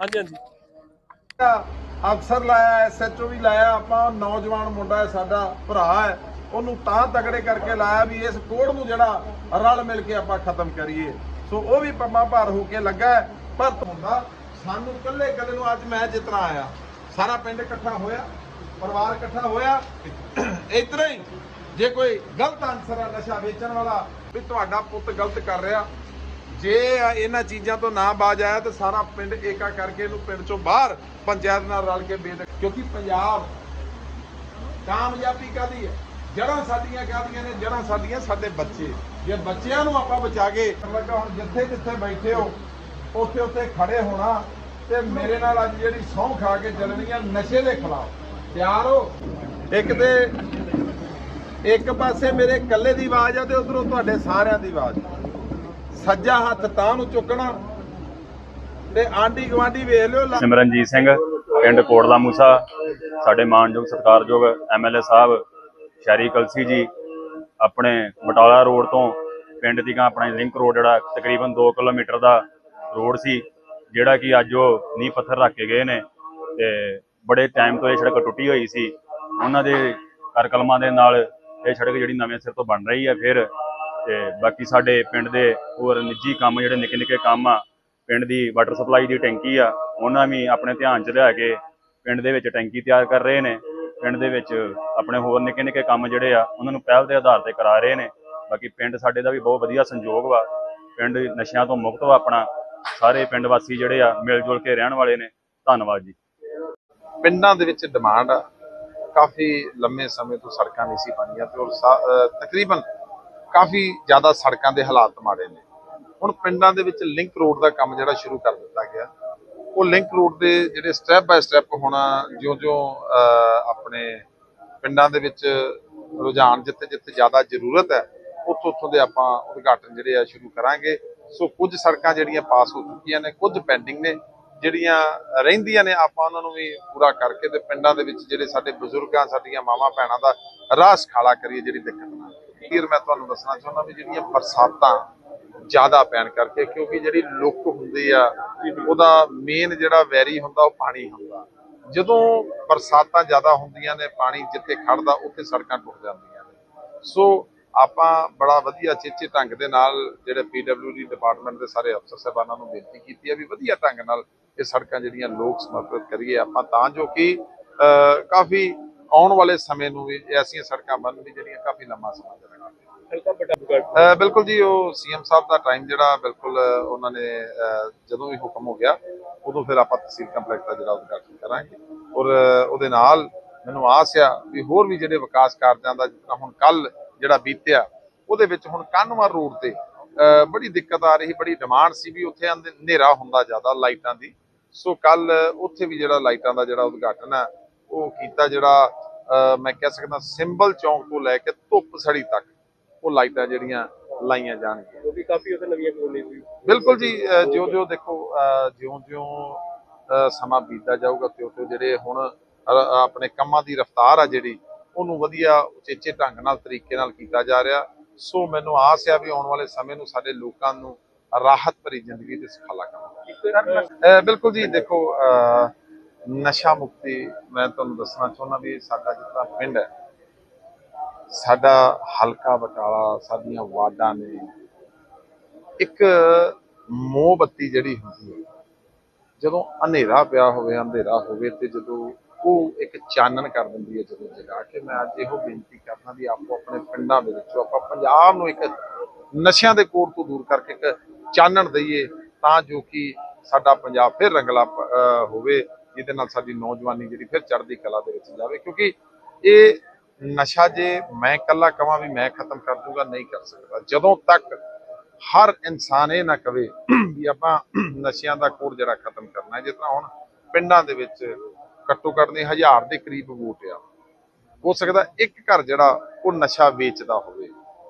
ਹਾਂਜੀ ਹਾਂਜੀ। ਅਫਸਰ ਲਾਇਆ ਐਸਐਚਓ ਵੀ ਲਾਇਆ, ਆਪਾਂ ਨੌਜਵਾਨ ਮੁੰਡਾ ਹੈ, ਸਾਡਾ ਭਰਾ ਹੈ, ਉਹਨੂੰ ਤਾਂ ਤਗੜੇ ਕਰਕੇ ਲਾਇਆ ਵੀ ਇਸ ਕੋੜ ਨੂੰ ਜਿਹੜਾ ਰਲ ਮਿਲ ਕੇ ਆਪਾਂ ਖਤਮ ਕਰੀਏ। ਸੋ ਉਹ ਵੀ ਪੰਮਾ ਭਾਰ ਹੋ ਕੇ ਲੱਗਾ ਪਰ ਹੁੰਦਾ ਸਾਨੂੰ ਇਕੱਲੇ ਕੱਲੇ ਨੂੰ ਅੱਜ ਮੈਂ ਜਿੱਤਣਾ ਆਇਆ। ਸਾਰਾ ਪਿੰਡ ਇਕੱਠਾ ਹੋਇਆ, ਪਰਿਵਾਰ ਇਕੱਠਾ ਹੋਇਆ। ਇਤਨਾ ਹੀ। ਜੇ ਕੋਈ ਗਲਤ ਅਨਸਰ ਆ ਨਸ਼ਾ ਵੇਚਣ ਵਾਲਾ, ਵੀ ਤੁਹਾਡਾ ਪੁੱਤ ਗਲਤ ਕਰ ਰਿਹਾ, ਜੇ ਇਹਨਾਂ ਚੀਜ਼ਾਂ ਤੋਂ ਨਾ ਬਾਜ ਆਇਆ ਤਾਂ ਸਾਰਾ ਪਿੰਡ ਏਕਾ ਕਰਕੇ ਇਹਨੂੰ ਪਿੰਡ ਚੋਂ ਬਾਹਰ ਪੰਚਾਇਤ ਨਾਲ ਰਲ ਕੇ ਬੇਦ ਕਿਉਂਕਿ ਪੰਜਾਬ ਕਾਮਯਾਬੀ ਕਾਦੀ ਹੈ? ਜੜਾਂ ਸਾਡੀਆਂ ਕਾਦੀਆਂ ਨੇ? ਜੜਾਂ ਸਾਡੀਆਂ ਸਾਡੇ ਬੱਚੇ। ਜੇ ਬੱਚਿਆਂ ਨੂੰ ਆਪਾਂ ਬਚਾ ਕੇ ਲੱਗਾ ਹੁਣ ਜਿੱਥੇ ਜਿੱਥੇ ਬੈਠੇ ਹੋ, ਉੱਥੇ ਉੱਥੇ ਖੜੇ ਹੋਣਾ ਤੇ ਮੇਰੇ ਨਾਲ ਅੱਜ ਜਿਹੜੀ ਸਹੁੰ ਖਾ ਕੇ ਚੱਲਣੀ ਆ ਨਸ਼ੇ ਦੇ ਖਿਲਾਫ। ਤਿਆਰ ਹੋ। ਇੱਕ ਤੇ ਇੱਕ ਪਾਸੇ ਮੇਰੇ ਇਕੱਲੇ ਦੀ ਆਵਾਜ਼ ਆ ਤੇ ਉਧਰੋਂ ਤੁਹਾਡੇ ਸਾਰਿਆਂ ਦੀ ਆਵਾਜ਼। ਸੱਜਾ ਹੱਥ ਤਾਂ ਨੂੰ ਚੁੱਕਣਾ। ਤੇ ਆਂਢੀ ਗਵਾਂਢੀ ਵੇਖ ਲਿਓ ਸਿਮਰਨਜੀਤ ਸਿੰਘ, ਪਿੰਡ ਕੋਟਲਾ ਮੂਸਾ, ਸਾਡੇ ਮਾਨਯੋਗ ਸਤਿਕਾਰਯੋਗ ਐਮਐਲਏ ਸਾਹਿਬ, ਸ਼ਹਿਰੀ ਕਲਸੀ ਜੀ, ਆਪਣੇ ਬਟਾਲਾ ਰੋਡ ਤੋਂ ਪਿੰਡ ਦੀ ਗਾਂ ਆਪਣਾ ਲਿੰਕ ਰੋਡ ਜਿਹੜਾ ਤਕਰੀਬਨ 2 ਕਿਲੋਮੀਟਰ ਦਾ ਰੋਡ ਸੀ, ਜਿਹੜਾ ਕਿ ਅੱਜ ਉਹ ਨੀਂਹ ਪੱਥਰ ਰੱਖ ਕੇ ਗਏ ਨੇ ਤੇ ਬੜੇ ਟਾਈਮ ਤੋਂ ਇਹ ਸੜਕ ਟੁੱਟੀ ਹੋਈ ਸੀ। ਉਹਨਾਂ ਦੇ ਕਰ ਕਲਮਾਂ ਦੇ ਨਾਲ ਇਹ ਸੜਕ ਜਿਹੜੀ ਨਵੇਂ ਸਿਰ ਤੋਂ ਬਣ ਰਹੀ ਹੈ ਫਿਰ, ਤੇ ਬਾਕੀ ਸਾਡੇ ਪਿੰਡ ਦੇ ਹੋਰ ਨਿੱਜੀ ਕੰਮ, ਜਿਹੜੇ ਨਿੱਕੇ ਨਿੱਕੇ ਕੰਮ ਆ, ਪਿੰਡ ਦੀ ਵਾਟਰ ਸਪਲਾਈ ਦੀ ਟੈਂਕੀ ਆ, ਉਹਨਾਂ ਵੀ ਆਪਣੇ ਧਿਆਨ 'ਚ ਲਿਆ ਕੇ ਪਿੰਡ ਦੇ ਵਿੱਚ ਟੈਂਕੀ ਤਿਆਰ ਕਰ ਰਹੇ ਨੇ। ਪਿੰਡ ਦੇ ਵਿੱਚ ਆਪਣੇ ਹੋਰ ਨਿੱਕੇ ਨਿੱਕੇ ਕੰਮ ਜਿਹੜੇ ਆ, ਉਹਨਾਂ ਨੂੰ ਪਹਿਲ ਦੇ ਆਧਾਰ ਤੇ ਕਰਾ ਰਹੇ ਨੇ। ਬਾਕੀ ਪਿੰਡ ਸਾਡੇ ਦਾ ਵੀ ਬਹੁਤ ਵਧੀਆ ਸੰਯੋਗ ਵਾ। ਪਿੰਡ ਨਸ਼ਿਆਂ ਤੋਂ ਮੁਕਤ ਵਾ ਆਪਣਾ। ਸਾਰੇ ਪਿੰਡ ਵਾਸੀ ਜਿਹੜੇ ਆ ਮਿਲ ਜੁਲ ਕੇ ਰਹਿਣ ਵਾਲੇ ਨੇ। ਧੰਨਵਾਦ ਜੀ। ਪਿੰਡਾਂ ਦੇ ਵਿੱਚ ਡਿਮਾਂਡ ਆ। ਕਾਫੀ ਲੰਮੇ ਸਮੇਂ ਤੋਂ ਸੜਕਾਂ ਨਹੀਂ ਸੀ ਬਣੀਆਂ ਤੇ ਔਰ ਸਾ- ਤਕਰੀਬਨ ਕਾਫੀ ਜ਼ਿਆਦਾ ਸੜਕਾਂ ਦੇ ਹਾਲਾਤ ਮਾੜੇ ਨੇ। ਹੁਣ ਪਿੰਡਾਂ ਦੇ ਵਿੱਚ ਲਿੰਕ ਰੋਡ ਦਾ ਕੰਮ ਜਿਹੜਾ ਸ਼ੁਰੂ ਕਰ ਦਿੱਤਾ ਗਿਆ। ਉਹ ਲਿੰਕ ਰੋਡ ਦੇ ਜਿਹੜੇ ਸਟੈਪ ਬਾਏ ਸਟੈਪ ਹੁਣ ਜਿਉਂ-ਜਿਉਂ ਆਪਣੇ ਪਿੰਡਾਂ ਦੇ ਵਿੱਚ ਰੁਝਾਨ ਜਿੱਥੇ-ਜਿੱਥੇ ਜ਼ਿਆਦਾ ਜ਼ਰੂਰਤ ਹੈ ਉੱਥੋਂ ਉੱਥੋਂ ਦੇ ਆਪਾਂ ਉਦਘਾਟਨ ਜਿਹੜੇ ਆ ਸ਼ੁਰੂ ਕਰਾਂਗੇ। ਸੋ ਕੁਝ ਸੜਕਾਂ ਜਿਹੜੀਆਂ ਪਾਸ ਹੋ ਚੁੱਕੀਆਂ ਨੇ, ਕੁਝ ਪੈਂਡਿੰਗ ਨੇ। ਜਿਹੜੀਆਂ ਰਹਿੰਦੀਆਂ ਨੇ, ਆਪਾਂ ਉਹਨਾਂ ਨੂੰ ਵੀ ਪੂਰਾ ਕਰਕੇ ਤੇ ਪਿੰਡਾਂ ਦੇ ਵਿੱਚ ਜਿਹੜੇ ਸਾਡੇ ਬਜ਼ੁਰਗਾਂ, ਸਾਡੀਆਂ ਮਾਵਾਂ ਭੈਣਾਂ ਦਾ ਰਾਹ ਖਾਲਾ ਕਰੀਏ ਜਿਹੜੀ ਦਿੱਕਤ ਨਾ ਫਿਰ ਮੈਂ ਤੁਹਾਨੂੰ ਦੱਸਣਾ ਚਾਹੁੰਦਾ ਵੀ ਜਿਹੜੀਆਂ ਬਰਸਾਤਾਂ ਜ਼ਿਆਦਾ ਪੈਣ ਕਰਕੇ, ਕਿਉਂਕਿ ਜਿਹੜੀ ਲੁੱਕ ਹੁੰਦੀ ਆ, ਉਹਦਾ ਮੇਨ ਜਿਹੜਾ ਵੈਰੀ ਹੁੰਦਾ, ਉਹ ਪਾਣੀ ਹੁੰਦਾ। ਜਦੋਂ ਬਰਸਾਤਾਂ ਜ਼ਿਆਦਾ ਹੁੰਦੀਆਂ ਨੇ, ਪਾਣੀ ਜਿੱਥੇ ਖੜਦਾ, ਉੱਥੇ ਸੜਕਾਂ ਟੁੱਟ ਜਾਂਦੀਆਂ ਨੇ। ਸੋ ਆਪਾਂ ਬੜਾ ਵਧੀਆ ਚੇਚੇ ਢੰਗ ਦੇ ਨਾਲ, ਜਿਹੜੇ ਪੀਡਬਲਯੂਡੀ ਡਿਪਾਰਟਮੈਂਟ ਦੇ ਸਾਰੇ ਅਫਸਰ ਸਾਹਿਬਾਨਾਂ ਨੂੰ ਬੇਨਤੀ ਕੀਤੀ ਹੈ ਵੀ ਵਧੀਆ ਢੰਗ ਨਾਲ ਇਹ ਸੜਕਾਂ ਜਿਹੜੀਆਂ ਲੋਕ ਸਮਰਪਿਤ ਕਰੀਏ ਆਪਾਂ ਤਾਂ ਜੋ ਕਿ ਕਾਫੀ ਆਉਣ ਵਾਲੇ ਸਮੇਂ ਨੂੰ ਵੀ ਐਸੀਆਂ ਸੜਕਾਂ ਬਣਨ ਵੀ ਜਿਹੜੀਆਂ ਕਾਫੀ ਲੰਮਾ ਸਮਾਂ ਅਹ ਬਿਲਕੁਲ ਜੀ ਉਹ ਸੀਐਮ ਸਾਹਿਬ ਦਾ ਟਾਈਮ ਜਿਹੜਾ ਬਿਲਕੁਲ ਉਹਨਾਂ ਨੇ ਜਦੋਂ ਵੀ ਹੁਕਮ ਹੋ ਗਿਆ ਉਦੋਂ ਫਿਰ ਆਪਾਂ ਤਹਿਸੀਲ ਕੰਪਲੈਕਸ ਦਾ ਜਿਹੜਾ ਉਦਘਾਟਨ ਕਰਾਂਗੇ। ਔਰ ਉਹਦੇ ਨਾਲ ਮੈਨੂੰ ਆਸ ਆ ਵੀ ਹੋਰ ਵੀ ਜਿਹੜੇ ਵਿਕਾਸ ਕਾਰਜਾਂ ਦਾ ਜਿੱਦਾਂ ਹੁਣ ਕੱਲ ਜਿਹੜਾ ਬੀਤਿਆ ਉਹਦੇ ਵਿੱਚ ਹੁਣ ਕਾਨਵਾਰ ਰੋਡ ਤੇ ਬੜੀ ਦਿੱਕਤ ਆ ਰਹੀ ਬੜੀ ਡਿਮਾਂਡ ਸੀ ਵੀ ਉੱਥੇ ਹਨੇਰਾ ਹੁੰਦਾ ਜ਼ਿਆਦਾ ਲਾਈਟਾਂ ਦੀ। ਸੋ ਕੱਲ ਉੱਥੇ ਵੀ ਜਿਹੜਾ ਲਾਈਟਾਂ ਦਾ ਜਿਹੜਾ ਉਦਘਾਟਨ ਹੈ ਉਹ ਕੀਤਾ ਜਿਹੜਾ ਮੈਂ ਕਹਿ ਸਕਦਾ ਸਿੰਬਲ ਚੌਂਕ ਤੋਂ ਲੈ ਕੇ ਧੁੱਪ ਸੜੀ ਤੱਕ ਉਹ ਲਾਈਟਾਂ ਜਿਹੜੀਆਂ ਲਾਈਆਂ ਜਾਣਗੀਆਂ। ਉਹ ਵੀ ਕਾਫੀ ਉਹਦੇ ਨਵੀਆਂ ਕਲੋਨੀ ਹੋਈ ਬਿਲਕੁਲ ਜੀ ਜਿਉਂ ਜਿਉਂ ਦੇਖੋ ਜਿਉਂ ਜਿਉਂ ਸਮਾਂ ਬੀਤਦਾ ਜਾਊਗਾ ਤਿਉਂ ਤਿਉਂ ਜਿਹੜੇ ਹੁਣ ਆਪਣੇ ਕੰਮਾਂ ਦੀ ਰਫ਼ਤਾਰ ਆ ਜਿਹੜੀ ਉਹਨੂੰ ਵਧੀਆ ਉਚੇਚੇ ਢੰਗ ਨਾਲ ਤਰੀਕੇ ਨਾਲ ਕੀਤਾ ਜਾ ਰਿਹਾ। ਸੋ ਮੈਨੂੰ ਆਸ ਆ ਵੀ ਆਉਣ ਵਾਲੇ ਸਮੇਂ ਨੂੰ ਸਾਡੇ ਲੋਕਾਂ ਨੂੰ ਰਾਹਤ ਭਰੀ ਜ਼ਿੰਦਗੀ ਦੇ ਸੁਖਾਲਾ ਕਰਾਂਗੇ ਅਹ ਬਿਲਕੁਲ ਜੀ, ਦੇਖੋ ਨਸ਼ਾ ਮੁਕਤੀ, ਮੈਂ ਤੁਹਾਨੂੰ ਦੱਸਣਾ ਚਾਹੁੰਦਾ ਵੀ ਸਾਡਾ ਜਿੱਦਾਂ ਪਿੰਡ ਹੈ, ਸਾਡਾ ਹਲਕਾ ਬਟਾਲਾ, ਸਾਡੀਆਂ ਵਾਰਡਾਂ ਨੇ ਇੱਕ ਮੋਮਬੱਤੀ ਜਿਹੜੀ ਹੁੰਦੀ ਹੈ, ਜਦੋਂ ਹਨੇਰਾ ਪਿਆ ਹੋਵੇ, ਅੰਧੇਰਾ ਹੋਵੇ ਤੇ ਜਦੋਂ ਉਹ ਇੱਕ ਚਾਨਣ ਕਰ ਦਿੰਦੀ ਹੈ, ਜਦੋਂ ਜਗਾ ਕੇ ਮੈਂ ਅੱਜ ਇਹੋ ਬੇਨਤੀ ਕਰਨਾ ਵੀ ਆਪੋ ਆਪਣੇ ਪਿੰਡਾਂ ਦੇ ਵਿੱਚੋਂ ਆਪਾਂ ਪੰਜਾਬ ਨੂੰ ਇੱਕ ਨਸ਼ਿਆਂ ਦੇ ਕੋੜ ਤੋਂ ਦੂਰ ਕਰਕੇ ਇੱਕ ਚਾਨਣ ਦਈਏ ਤਾਂ ਜੋ ਕਿ ਸਾਡਾ ਪੰਜਾਬ ਫਿਰ ਰੰਗਲਾ ਹੋਵੇ, ਜਿਹਦੇ ਨਾਲ ਸਾਡੀ ਨੌਜਵਾਨੀ ਜਿਹੜੀ ਫਿਰ ਚੜ੍ਹਦੀ ਕਲਾ ਦੇ ਵਿੱਚ ਜਾਵੇ। ਕਿਉਂਕਿ ਇਹ ਨਸ਼ਾ ਜੇ ਮੈਂ ਇਕੱਲਾ ਕਵਾਂ ਵੀ ਮੈਂ ਖਤਮ ਕਰ ਦੂੰਗਾ, ਨਹੀਂ ਕਰ ਸਕਦਾ। ਜਦੋਂ ਤੱਕ ਹਰ ਇਨਸਾਨ ਇਹ ਨਾ ਕਵੇ ਵੀ ਆਪਾਂ ਨਸ਼ਿਆਂ ਦਾ ਕੋੜ ਜਿਹੜਾ ਖਤਮ ਕਰਨਾ ਹੈ, ਜਿਸ ਤਰ੍ਹਾਂ ਹੁਣ ਪਿੰਡਾਂ ਦੇ ਵਿੱਚ ਘੱਟੋ ਘੱਟ ਦੇ ਹਜ਼ਾਰ ਦੇ ਕਰੀਬ ਵੋਟ ਆ। ਹੋ ਸਕਦਾ ਇੱਕ ਘਰ ਜਿਹੜਾ ਉਹ ਨਸ਼ਾ ਵੇਚਦਾ ਹੋਵੇ।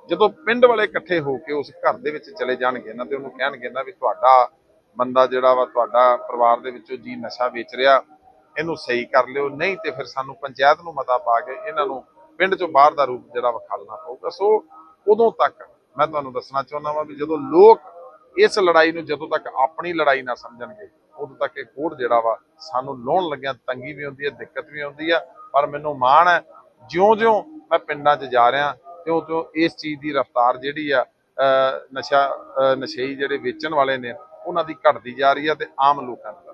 ਜਦੋਂ ਪਿੰਡ ਵਾਲੇ ਇਕੱਠੇ ਹੋ ਕੇ ਉਸ ਘਰ ਦੇ ਵਿੱਚ ਚਲੇ ਜਾਣਗੇ ਨਾ ਤੇ ਉਹਨੂੰ ਕਹਿਣਗੇ ਨਾ ਵੀ ਤੁਹਾਡਾ ਬੰਦਾ ਜਿਹੜਾ ਵਾ, ਤੁਹਾਡਾ ਪਰਿਵਾਰ ਦੇ ਵਿੱਚੋਂ ਜੀ ਨਸ਼ਾ ਵੇਚ ਰਿਹਾ, ਇਹਨੂੰ ਸਹੀ ਕਰ ਲਿਓ, ਨਹੀਂ ਤੇ ਫਿਰ ਸਾਨੂੰ ਪੰਚਾਇਤ ਨੂੰ ਮਤਾ ਪਾ ਕੇ ਇਹਨਾਂ ਨੂੰ ਪਿੰਡ ਚੋਂ ਬਾਹਰ ਦਾ ਰੂਪ ਜਿਹੜਾ ਵਿਖਾਲਣਾ ਪਊਗਾ। ਸੋ ਉਦੋਂ ਤੱਕ ਮੈਂ ਤੁਹਾਨੂੰ ਦੱਸਣਾ ਚਾਹੁੰਦਾ ਵਾਂ ਵੀ ਜਦੋਂ ਲੋਕ ਇਸ ਲੜਾਈ ਨੂੰ ਜਦੋਂ ਤੱਕ ਆਪਣੀ ਲੜਾਈ ਨਾ ਸਮਝਣਗੇ, ਉਦੋਂ ਤੱਕ ਇਹ ਕੋਡ ਜਿਹੜਾ ਵਾ ਸਾਨੂੰ ਲਾਉਣ ਲੱਗਿਆ ਤੰਗੀ ਵੀ ਹੁੰਦੀ ਹੈ, ਦਿੱਕਤ ਵੀ ਹੁੰਦੀ ਆ ਪਰ ਮੈਨੂੰ ਮਾਣ ਹੈ, ਜਿਉਂ-ਜਿਉਂ ਮੈਂ ਪਿੰਡਾਂ 'ਚ ਜਾ ਰਿਹਾ ਤਿਉਂ-ਤਿਉਂ ਇਸ ਚੀਜ਼ ਦੀ ਰਫ਼ਤਾਰ ਜਿਹੜੀ ਆ ਨਸ਼ਾ, ਅਹ ਨਸ਼ਈ ਜਿਹੜੇ ਵੇਚਣ ਵਾਲੇ ਨੇ, ਉਹਨਾਂ ਦੀ ਘਟਦੀ ਜਾ ਰਹੀ ਆ ਤੇ ਆਮ ਲੋਕਾਂ ਦੀ